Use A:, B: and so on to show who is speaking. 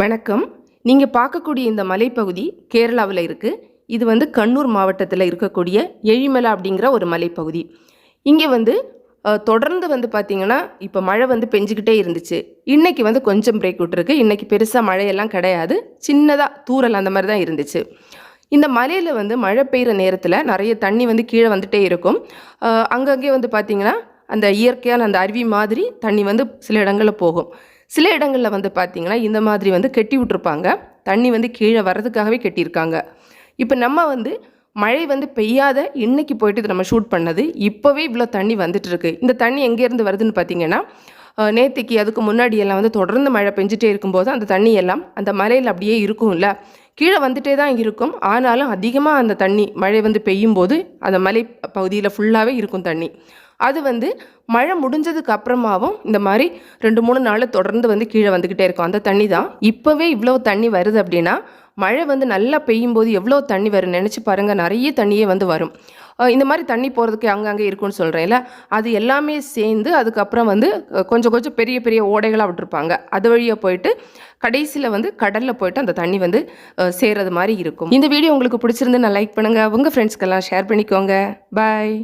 A: வணக்கம். நீங்கள் பார்க்கக்கூடிய இந்த மலைப்பகுதி கேரளாவில் இருக்குது இது வந்து கண்ணூர் மாவட்டத்தில் இருக்கக்கூடிய எழிமலை அப்படிங்கிற ஒரு மலைப்பகுதி. இங்கே வந்து தொடர்ந்து வந்து பார்த்திங்கன்னா இப்போ மழை வந்து பெஞ்சிக்கிட்டே இருந்துச்சு. இன்றைக்கி வந்து கொஞ்சம் பிரேக் விட்டுருக்கு. இன்றைக்கி பெருசாக மழையெல்லாம் கிடையாது. சின்னதாக தூரல் அந்த மாதிரி தான் இருந்துச்சு. இந்த மலையில் வந்து மழை பெய்கிற நேரத்தில் நிறைய தண்ணி வந்து கீழே வந்துகிட்டே இருக்கும். அங்கங்கே வந்து பார்த்திங்கன்னா அந்த இயற்கையான அந்த அருவி மாதிரி தண்ணி வந்து சில இடங்களில் போகும். சில இடங்களில் வந்து பார்த்திங்கன்னா இந்த மாதிரி வந்து கெட்டி விட்ருப்பாங்க தண்ணி வந்து கீழே வர்றதுக்காகவே கெட்டியிருக்காங்க. இப்போ நம்ம வந்து மழை வந்து பெய்யாத இன்னைக்கு போயிட்டு இது நம்ம ஷூட் பண்ணது இப்போவே இவ்வளோ தண்ணி வந்துட்டு இருக்கு இந்த தண்ணி எங்கேருந்து வருதுன்னு பார்த்தீங்கன்னா அஹ், நேத்திக்கு அதுக்கு முன்னாடி எல்லாம் வந்து தொடர்ந்து மழை பெஞ்சிட்டே இருக்கும்போது அந்த தண்ணி எல்லாம் அந்த மலையில் அப்படியே இருக்கும்ல. கீழே வந்துட்டே தான் இருக்கும். ஆனாலும் அதிகமாக அந்த தண்ணி மழை வந்து பெய்யும் போது அந்த மலை பகுதியில் ஃபுல்லாகவே இருக்கும் தண்ணி. அது வந்து மழை முடிஞ்சதுக்கு அப்புறமாவும் இந்த மாதிரி ரெண்டு மூணு நாளில் தொடர்ந்து வந்து கீழே வந்துக்கிட்டே இருக்கும். அந்த தண்ணி தான் இப்போவே இவ்வளோ தண்ணி வருது அப்படின்னா மழை வந்து நல்லா பெய்யும் போது எவ்வளோ தண்ணி வரும்? நினச்சி பாருங்கள் நிறைய தண்ணியே வந்து வரும். இந்த மாதிரி தண்ணி போகிறதுக்கு அங்கங்கே இருக்கும்னு சொல்கிறேன்ல அது எல்லாமே சேர்ந்து அதுக்கப்புறம் வந்து கொஞ்சம் கொஞ்சம் பெரிய பெரிய ஓடைகளாக விட்டுருப்பாங்க. அது வழியாக போயிட்டு கடைசியில் வந்து கடலில் போயிட்டு அந்த தண்ணி வந்து சேர்றது மாதிரி இருக்கும். இந்த வீடியோ உங்களுக்கு பிடிச்சிருந்து நான் லைக் பண்ணுங்கள் உங்கள் ஃப்ரெண்ட்ஸ்க்கெல்லாம் ஷேர் பண்ணிக்கோங்க. பாய்